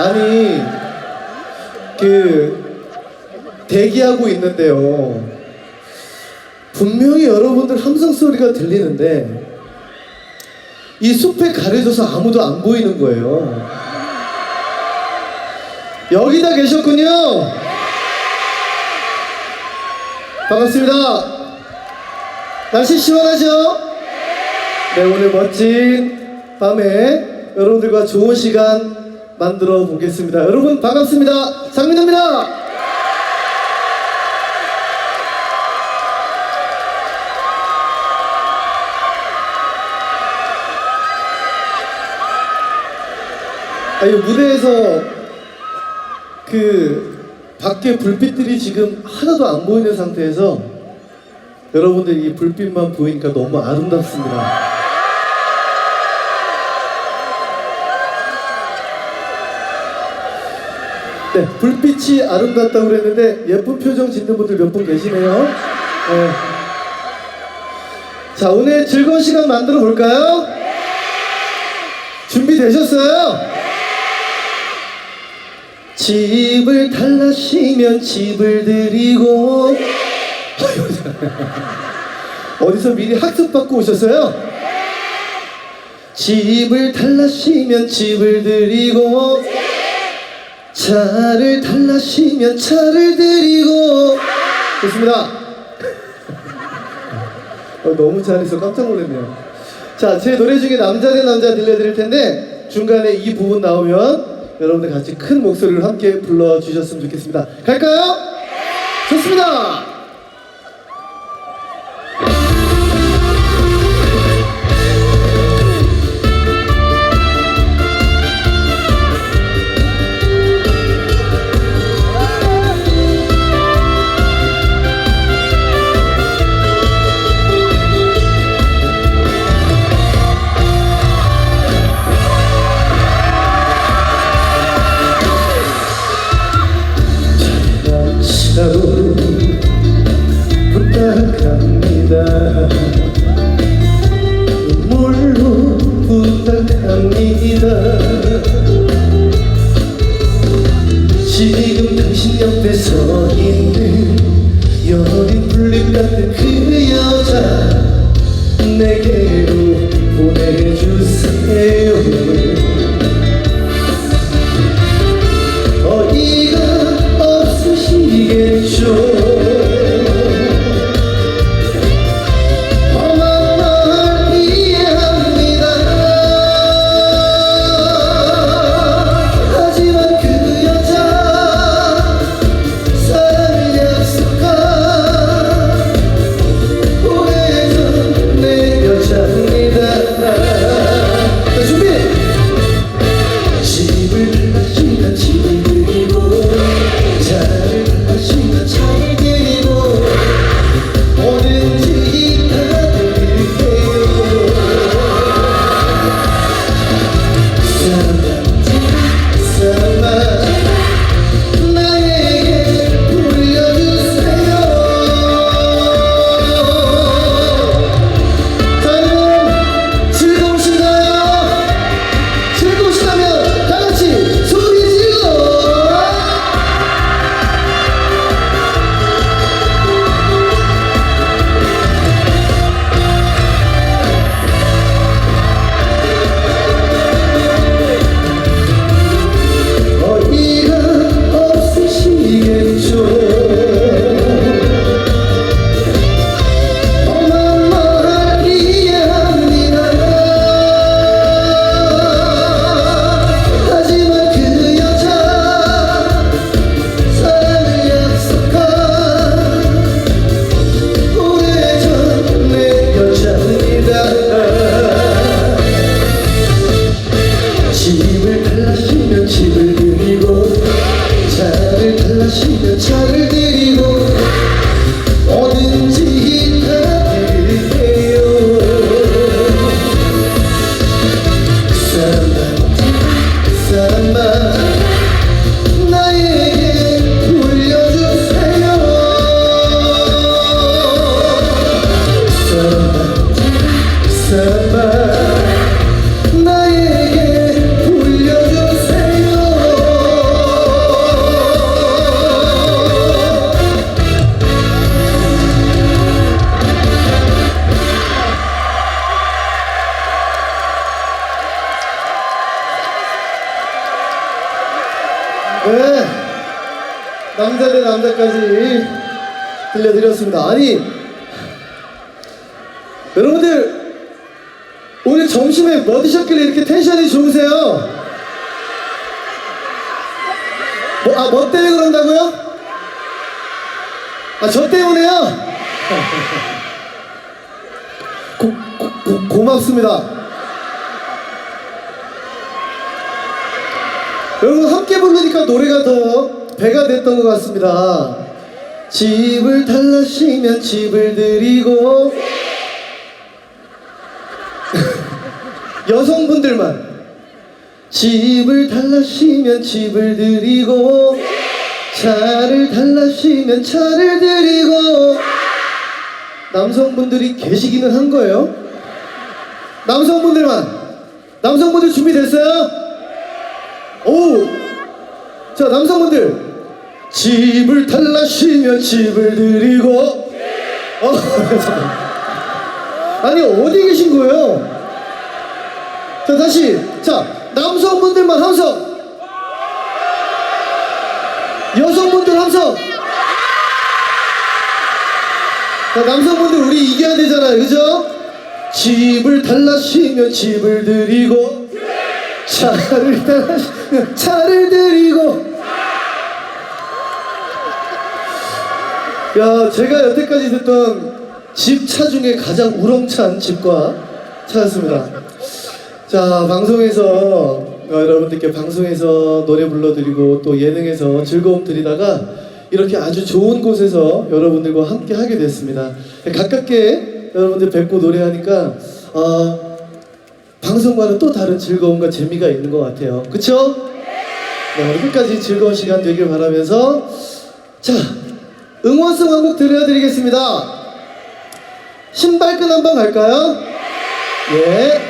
아니, 그, 대기하고 있는데요. 분명히 여러분들 함성 소리가 들리는데, 이 숲에 가려져서 아무도 안 보이는 거예요. 여기 다 계셨군요. 반갑습니다. 날씨 시원하죠? 네, 오늘 멋진 밤에 여러분들과 좋은 시간 만들어 보겠습니다. 여러분 반갑습니다. 장민호입니다. 아, 이 무대에서 그 밖에 불빛들이 지금 하나도 안 보이는 상태에서 여러분들 이 불빛만 보이니까 너무 아름답습니다. 네, 불빛이 아름답다고 그랬는데 예쁜 표정 짓는 분들 몇 분 계시네요. 네. 자, 오늘 즐거운 시간 만들어 볼까요? 준비되셨어요? 집을 달라시면 집을 드리고 어디서 미리 학습받고 오셨어요? 집을 달라시면 집을 드리고 차를 달라시면 차를 드리고. 좋습니다. 어, 너무 잘해서 깜짝 놀랐네요. 자제 노래 중에 남자 대 남자 들려드릴 텐데 중간에 이 부분 나오면 여러분들 같이 큰 목소리로 함께 불러주셨으면 좋겠습니다. 갈까요? 좋습니다 들려드렸습니다. 아니 여러분들 오늘 점심에 뭐 드셨길래 이렇게 텐션이 좋으세요? 뭐, 아, 뭐 때문에 그런다고요? 아, 저 때문에요? 고, 고, 고, 고맙습니다. 여러분 함께 부르니까 노래가 더 배가 됐던 것 같습니다. 집을 달라시면 집을 드리고 여성분들만 집을 달라시면 집을 드리고 차를 달라시면 차를 드리고 남성분들이 계시기는 한 거예요. 남성분들만 남성분들 준비됐어요? 오! 자, 남성분들. 집을 탈라시면 집을 드리고. 어. 아니, 어디 계신 거예요? 자, 다시. 자, 남성분들만 함성. 여성분들 함성. 자, 남성분들 우리 이겨야 되잖아요. 그죠? 집을 달라시면 집을 드리고. 차를 달라시면 차를 드리고. 야, 제가 여태까지 듣던 집 차 중에 가장 우렁찬 집과 차였습니다. 자, 방송에서 어, 여러분들께 방송에서 노래 불러드리고 또 예능에서 즐거움 드리다가 이렇게 아주 좋은 곳에서 여러분들과 함께 하게 됐습니다. 가깝게 여러분들 뵙고 노래하니까 어, 방송과는 또 다른 즐거움과 재미가 있는 것 같아요. 그쵸? 네, 끝까지 즐거운 시간 되길 바라면서 자, 응원송 한 곡 들려드리겠습니다. 신발끈 한번 갈까요? 예.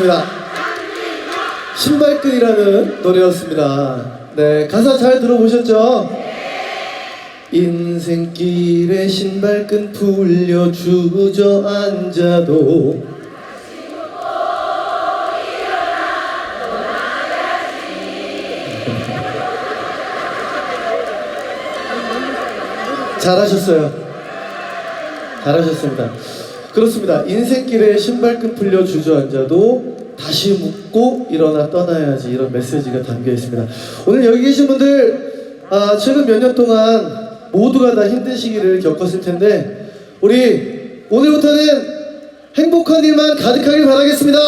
고맙습니다. 신발끈이라는 노래였습니다. 네, 가사 잘 들어보셨죠? 인생길에 신발끈 풀려 주저앉아도 잘하셨어요. 잘하셨습니다. 그렇습니다. 인생길에 신발끈 풀려 주저앉아도 다시 묻고 일어나 떠나야지 이런 메시지가 담겨 있습니다. 오늘 여기 계신 분들 아, 최근 몇 년 동안 모두가 다 힘든 시기를 겪었을 텐데 우리 오늘부터는 행복한 일만 가득하길 바라겠습니다.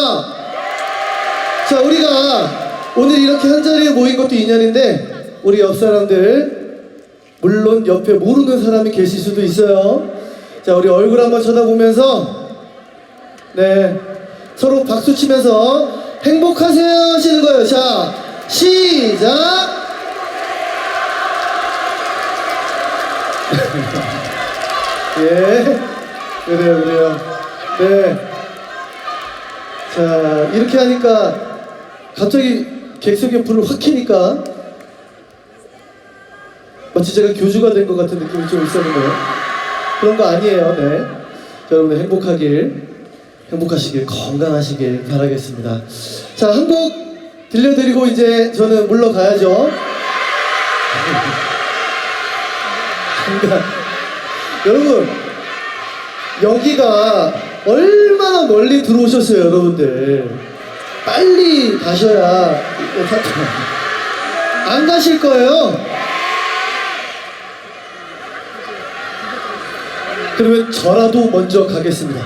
자, 우리가 오늘 이렇게 한 자리에 모인 것도 인연인데 우리 옆 사람들 물론 옆에 모르는 사람이 계실 수도 있어요. 자, 우리 얼굴 한번 쳐다보면서 네 서로 박수 치면서 행복하세요 하시는 거예요. 자, 시작. 예, 그래요, 그래요. 네. 자, 이렇게 하니까 갑자기 객석에 불을 확 켜니까 마치 제가 교주가 된 것 같은 느낌이 좀 있었는데요. 그런 거 아니에요. 네. 자, 여러분들 행복하길, 행복하시길, 건강하시길 바라겠습니다. 자, 한 곡 들려드리고 이제 저는 물러가야죠. 여러분 여기가 얼마나 멀리 들어오셨어요, 여러분들. 빨리 가셔야 안 가실 거예요. 그러면 저라도 먼저 가겠습니다.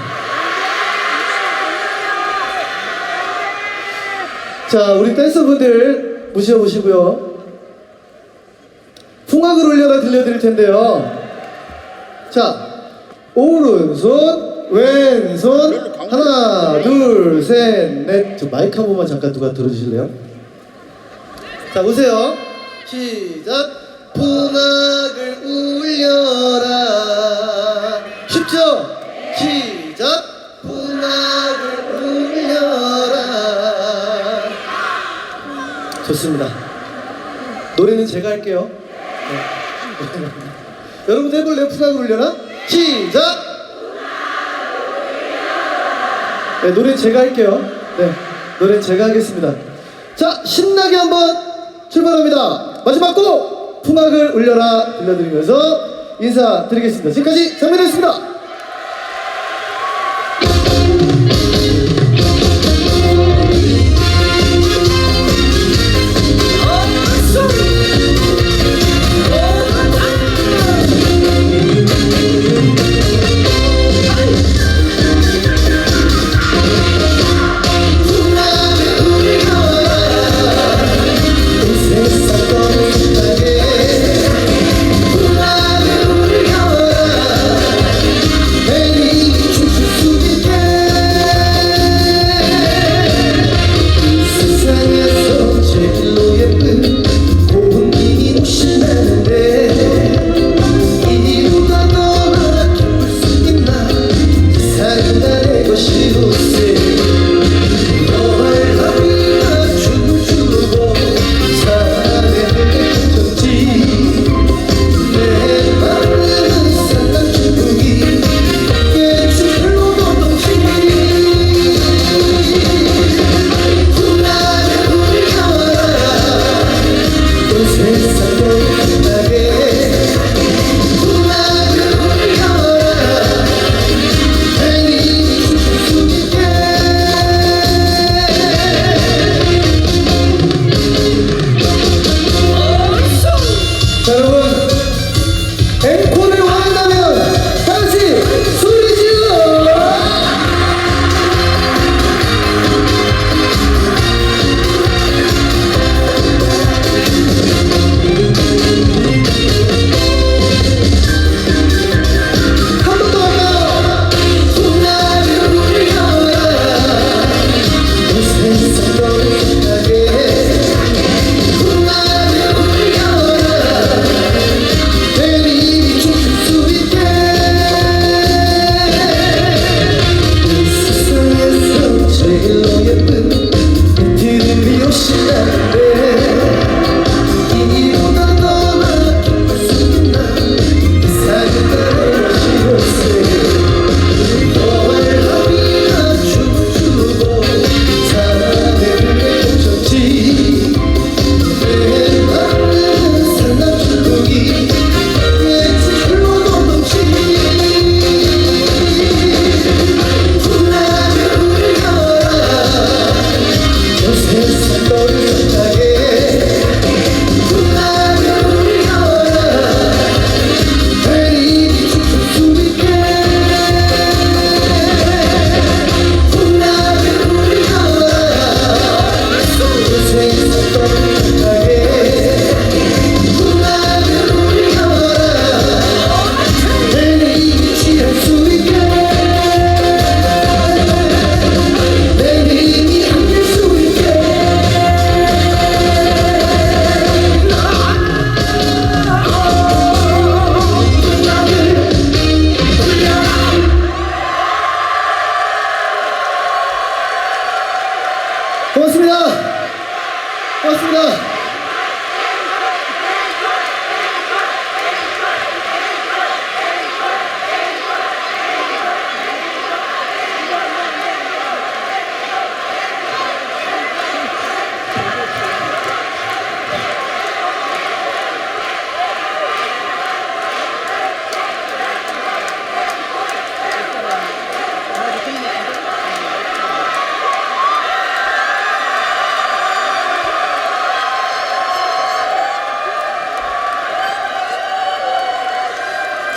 자, 우리 댄서분들 모셔보시고요. 풍악을 올려라 들려드릴 텐데요. 자, 오른손, 왼손, 하나, 둘, 셋, 넷. 저 마이크 한 번만 잠깐 누가 들어주실래요? 자, 보세요. 시작. 풍악을 울려라. 쉽죠? 시작. 풍악을 울려라. 좋습니다. 노래는 제가 할게요. 네. 여러분들 해볼래요? 풍악을 울려라? 시작! 네, 노래 제가 할게요. 네, 노래 제가 하겠습니다. 자, 신나게 한번 출발합니다. 마지막 곡! 풍악을 울려라 들려드리면서 인사드리겠습니다. 지금까지 장면이었습니다.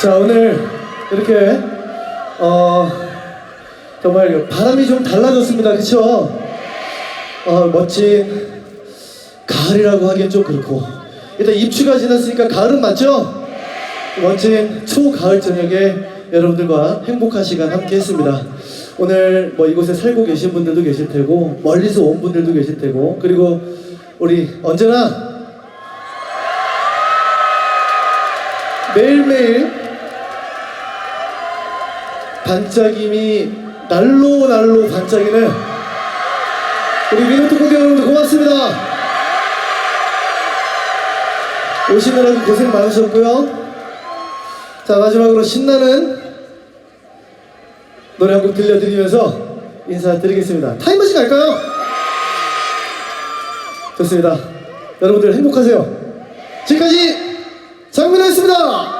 자 오늘 이렇게 어 정말 바람이 좀 달라졌습니다 그쵸? 어 멋진 가을이라고 하기엔 좀 그렇고 일단 입추가 지났으니까 가을은 맞죠? 멋진 초가을 저녁에 여러분들과 행복한 시간 함께 했습니다 오늘 뭐 이곳에 살고 계신 분들도 계실 테고 멀리서 온 분들도 계실 테고 그리고 우리 언제나 매일매일 반짝임이 날로 날로 반짝이는 우리 민호특 공대 여러분들 고맙습니다. 오시느라고 고생 많으셨고요. 자 마지막으로 신나는 노래 한 곡 들려드리면서 인사드리겠습니다. 타임머신 갈까요? 좋습니다. 여러분들 행복하세요. 지금까지 장민호였습니다.